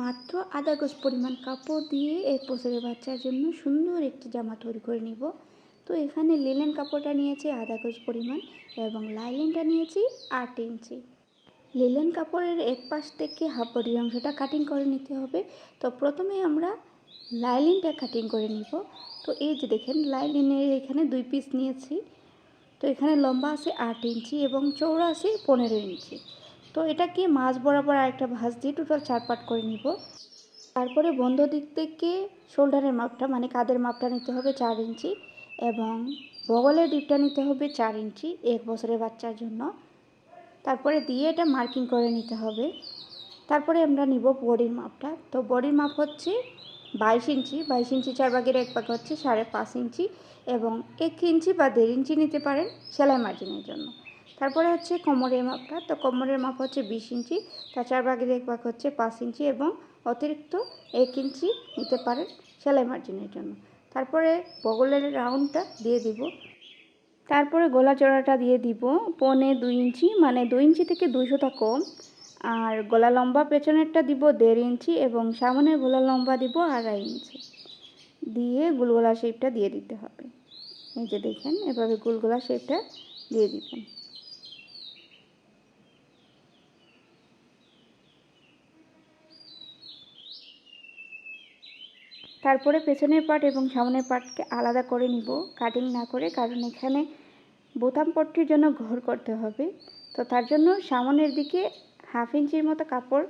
মাত্র আধা গজ পরিমাণ কাপড় দিয়ে এক বছরের বাচ্চার জন্য সুন্দর একটি জামা তৈরি করে নিব। তো এখানে লিলেন কাপড়টা নিয়েছি আধা গজ পরিমাণ এবং লাইলিনটা নিয়েছি আট ইঞ্চি। লিলেন কাপড়ের এক পাশ থেকে হাফ অংশটা কাটিং করে নিতে হবে। তো প্রথমে আমরা লাইলিনটা কাটিং করে নিব। তো এই যে দেখেন, লাইলিনের এখানে দুই পিস নিয়েছি। তো এখানে লম্বা আছে আট ইঞ্চি এবং চৌড়া আছে পনেরো ইঞ্চি। তো এটাকে মাছ বরাবর আরেকটা ভাঁজ দিয়ে টোটাল চার পাট করে নিব। তারপরে বন্ধ দিক থেকে শোল্ডারের মাপটা মানে কাদের মাপটা নিতে হবে চার ইঞ্চি এবং বগলের ডিপটা নিতে হবে চার ইঞ্চি এক বছরের বাচ্চার জন্য। তারপরে দিয়ে এটা মার্কিং করে নিতে হবে। তারপরে আমরা নিব বডির মাপটা। তো বডির মাপ হচ্ছে বাইশ ইঞ্চি। বাইশ ইঞ্চি চার ভাগের এক ভাগ হচ্ছে সাড়ে পাঁচ ইঞ্চি এবং এক ইঞ্চি বা দেড় ইঞ্চি নিতে পারেন সেলাই মার্জিনের জন্য। তারপরে হচ্ছে কোমরের মাপটা। তো কোমরের মাপ হচ্ছে বিশ ইঞ্চি, তার চার ভাগের এক ভাগ হচ্ছে পাঁচ ইঞ্চি এবং অতিরিক্ত এক ইঞ্চি নিতে পারেন সেলাই মার্জিনের জন্য। তারপরে বগলের রাউন্ডটা দিয়ে দিব। তারপরে গলা চড়াটা দিয়ে দিব পনে দুই ইঞ্চি মানে দুই ইঞ্চি থেকে দুইশোটা কম। আর গলা লম্বা পেছনেরটা দিব দেড় ইঞ্চি এবং সামনের গলা লম্বা দিব আড়াই ইঞ্চি। দিয়ে গুলগোলা শেপটা দিয়ে দিতে হবে। এই যে দেখেন, এভাবে গুলগোলা শেপটা দিয়ে দিবেন। তারপরে পেছনের পার্ট এবং সামনের পার্টকে আলাদা করে নিব। কাটিং না করে, কারণ এখানে বোতাম পট্টির জন্য ঘর করতে হবে। তো তার জন্য সামনের দিকে হাফ ইঞ্চির মতো কাপড়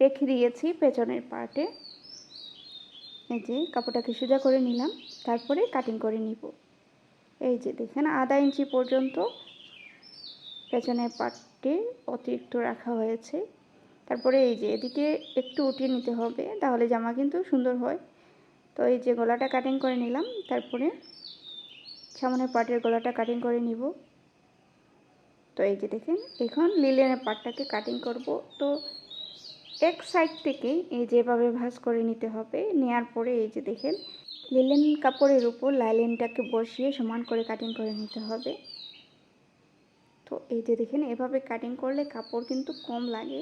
রেখে দিয়েছি পেছনের পার্টে এই যে কাপড়টাকে সোজা করে নিলাম, তারপরে কাটিং করে নিব। এই যে দেখেন, আধা ইঞ্চি পর্যন্ত পেছনের পার্টটি অতিরিক্ত রাখা হয়েছে। তারপরে এই যে এদিকে একটু উঠিয়ে নিতে হবে, তাহলে জামা কিন্তু সুন্দর হয়। তো এই যে গলাটা কাটিং করে নিলাম, তারপরে সামনের পাটের গলাটা কাটিং করে নিব। তো এই যে দেখেন, এখন লিলেনের পাটটাকে কাটিং করব। তো এক সাইড থেকে এই যেভাবে ভাঁজ করে নিতে হবে, নেয়ার পরে এই যে দেখেন লিলেন কাপড়ের উপর লাইলেনটাকে বসিয়ে সমান করে কাটিং করে নিতে হবে। তো এই যে দেখেন, এভাবে কাটিং করলে কাপড় কিন্তু কম লাগে।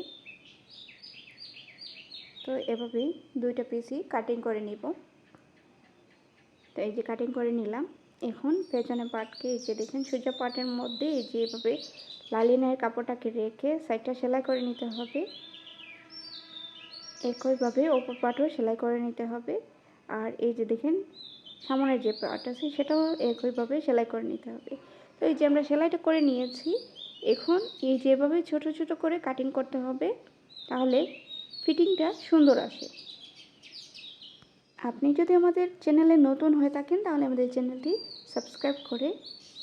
তো এভাবেই দুইটা পিসই কাটিং করে নিব। তো এই যে কাটিং করে নিলাম। এখন পেছনে পাটকে এই যে দেখেন, সোজা পাটের মধ্যে এই যে এভাবে লালিনের কাপড়টাকে রেখে সাইডটা সেলাই করে নিতে হবে। একইভাবে ওপর পাটও সেলাই করে নিতে হবে। আর এই যে দেখেন, সামনের যে পাট আছে সেটাও একইভাবে সেলাই করে নিতে হবে। তো এই যে আমরা সেলাইটা করে নিয়েছি, এখন এই যেভাবে ছোট ছোট করে কাটিং করতে হবে, তাহলে ফিটিংটা সুন্দর আসে। আপনি যদি আমাদের চ্যানেলে নতুন হয়ে থাকেন, তাহলে আমাদের চ্যানেলটি সাবস্ক্রাইব করে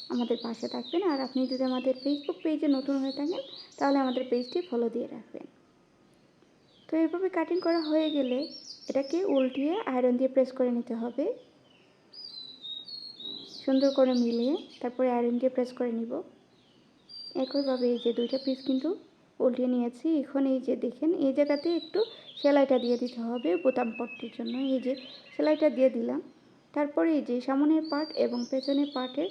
আমাদের পাশে থাকবেন। আর আপনি যদি আমাদের ফেসবুক পেজে নতুন হয়ে থাকেন, তাহলে আমাদের পেজটি ফলো দিয়ে রাখবেন। তো এইভাবে কাটিং করা হয়ে গেলে এটাকে উল্টিয়ে আয়রন দিয়ে প্রেস করে নিতে হবে। সুন্দর করে মিলিয়ে তারপরে আয়রন দিয়ে প্রেস করে নিব। একইভাবে এই যে দুইটা পিস কিন্তু উল্টিয়ে নিয়েছি। এখন এই যে দেখেন, এই জায়গাতে একটু সেলাইটা দিয়ে দিতে হবে বোতাম পট্টির জন্য। এই যে সেলাইটা দিয়ে দিলাম। তারপরে এই যে সামনের পার্ট এবং পেছনের পার্টের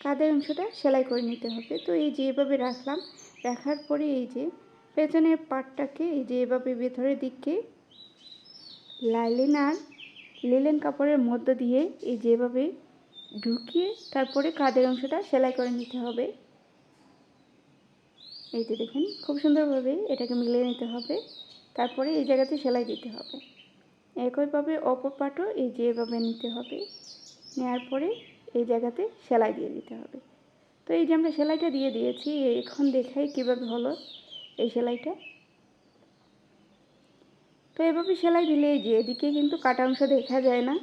কাদের অংশটা সেলাই করে নিতে হবে। তো এই যে এভাবে রাখলাম, রাখার পরে এই যে পেছনের পার্টটাকে এই যে এভাবে ভেতরের দিকে লাইলিন আর লিলেন কাপড়ের মধ্য দিয়ে এই যেভাবে ঢুকিয়ে তারপরে কাদের অংশটা সেলাই করে নিতে হবে। এই যে দেখেন, খুব সুন্দরভাবে এটাকে মিলিয়ে নিতে হবে। তারপরে এই জায়গাতে সেলাই দিতে হবে। একইভাবে অপর পাটও এই যে এভাবে নিতে হবে। নেওয়ার পরে এই জায়গাতে সেলাই দিয়ে দিতে হবে। তো এই যে আমরা সেলাইটা দিয়ে দিয়েছি, এখন দেখাই কীভাবে হলো এই সেলাইটা। তো এভাবে সেলাই দিলে এই যে এদিকে কিন্তু কাটা অংশ দেখা যায় না।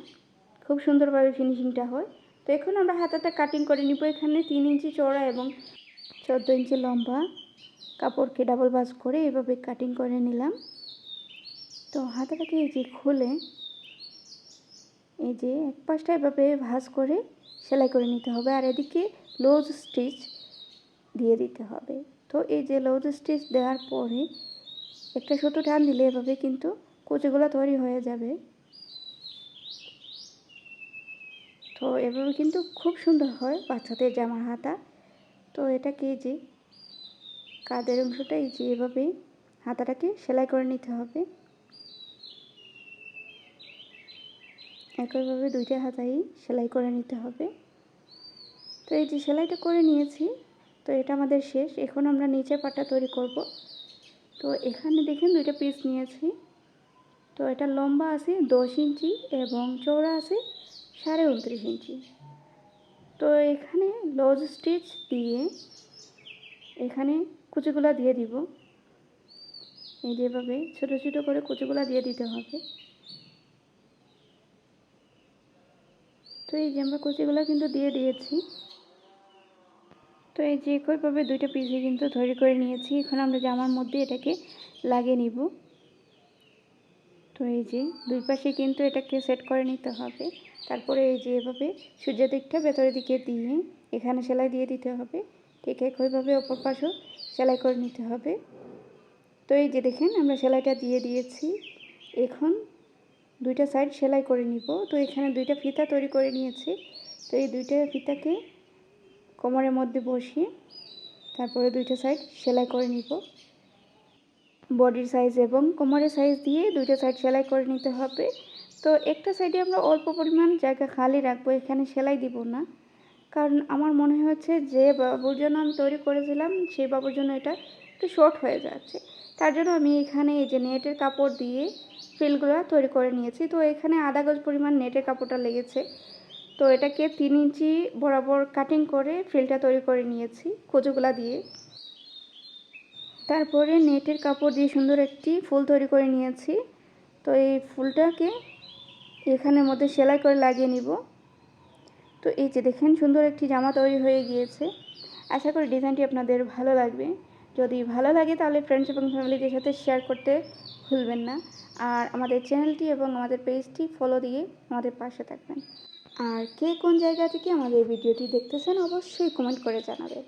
খুব সুন্দরভাবে ফিনিশিংটা হয়। তো এখন আমরা হাতাটা কাটিং করে নিব। এখানে তিন ইঞ্চি চড়া এবং চোদ্দ ইঞ্চি লম্বা। কাপড়কে ডাবল বাস করে এভাবে কাটিং করে নিলাম। তো হাতাটাকে এই যে খুলে, এই যে এক পাশটা এভাবে ভাঁজ করে সেলাই করে নিতে হবে আর এদিকে লোজ স্টিচ দিয়ে দিতে হবে। তো এই যে লোজ স্টিচ দেওয়ার পরে একটা ছোট টান দিলে এভাবে কিন্তু কুচিগুলো তৈরি হয়ে যাবে। তো এভাবে কিন্তু খুব সুন্দর হয় বাচ্চাদের জামা হাতা। তো এটাকে যে কাদের অংশটা, এই যে এভাবে হাতাটাকে সেলাই করে নিতে হবে। একইভাবে দুইটা হাতাই সেলাই করে নিতে হবে। তো এই যে সেলাইটা করে নিয়েছি, তো এটা আমাদের শেষ। এখন আমরা নিচে পাটা তৈরি করব। তো এখানে দেখেন দুইটা পিস নিয়েছি। তো এটা লম্বা আছে দশ ইঞ্চি এবং চৌড়া আছে সাড়ে উনত্রিশ ইঞ্চি। তো এখানে লজ স্টিচ দিয়ে এখানে কুচিগুলা দিয়ে দিব। এই যেভাবে ছোটো ছোটো করে কুচিগুলা দিয়ে দিতে হবে। তো এই যে আমরা কুচিগুলো কিন্তু দিয়ে দিয়েছি। তো এই যে একইভাবে দুইটা পিসে কিন্তু তৈরি করে নিয়েছি। এখন আমরা জামার মধ্যে এটাকে লাগিয়ে নিব। তো এই যে দুই পাশে কিন্তু এটাকে সেট করে নিতে হবে। তারপরে এই যে এভাবে সূর্য দিকটা ভেতরের দিকে দিয়ে এখানে সেলাই দিয়ে দিতে হবে। ঠিক একইভাবে অপর পাশেও সেলাই করে নিতে হবে। তো এই যে দেখেন, আমরা সেলাইটা দিয়ে দিয়েছি। এখন দুইটা সাইড সেলাই করে নিব। তো এখানে দুইটা ফিতা তৈরি করে নিয়েছি। তো এই দুইটা ফিতাকে কোমরের মধ্যে বসিয়ে তারপরে দুইটা সাইড সেলাই করে নিব। বডির সাইজ এবং কোমরের সাইজ দিয়ে দুইটা সাইড সেলাই করে নিতে হবে। তো একটা সাইডে আমরা অল্প পরিমাণ জায়গা খালি রাখব, এখানে সেলাই দিব না। কারণ আমার মনে হচ্ছে যে বাবুর জন্য আমি তৈরি করেছিলাম, সেই বাবুর জন্য এটা একটু শর্ট হয়ে যাচ্ছে। তার জন্য আমি এখানে এই যে নেটের কাপড় দিয়ে ফিলগুলো তৈরি করে নিয়েছি। তো এখানে আধা গজ পরিমাণ নেটের কাপড়টা লেগেছে। তো এটাকে তিন ইঞ্চি বরাবর কাটিং করে ফিলটা তৈরি করে নিয়েছি, কুচুগুলা দিয়ে। তারপরে নেটের কাপড় দিয়ে সুন্দর একটি ফুল তৈরি করে নিয়েছি। তো এই ফুলটাকে এখানের মধ্যে সেলাই করে লাগিয়ে নিব। তো এই যে দেখেন সুন্দর একটি জামা তৈরি হয়ে গিয়েছে। আশা করি ডিজাইনটি আপনাদের ভালো লাগবে। যদি ভালো লাগে তাহলে ফ্রেন্ডস এবং ফ্যামিলিদের সাথে শেয়ার করতে ভুলবেন না। আর আমাদের চ্যানেলটি এবং আমাদের পেজটি ফলো দিয়ে আমাদের পাশে থাকবেন। আর কে কোন জায়গা থেকে আমাদের ভিডিওটি দেখতেছেন অবশ্যই কমেন্ট করে জানাবেন।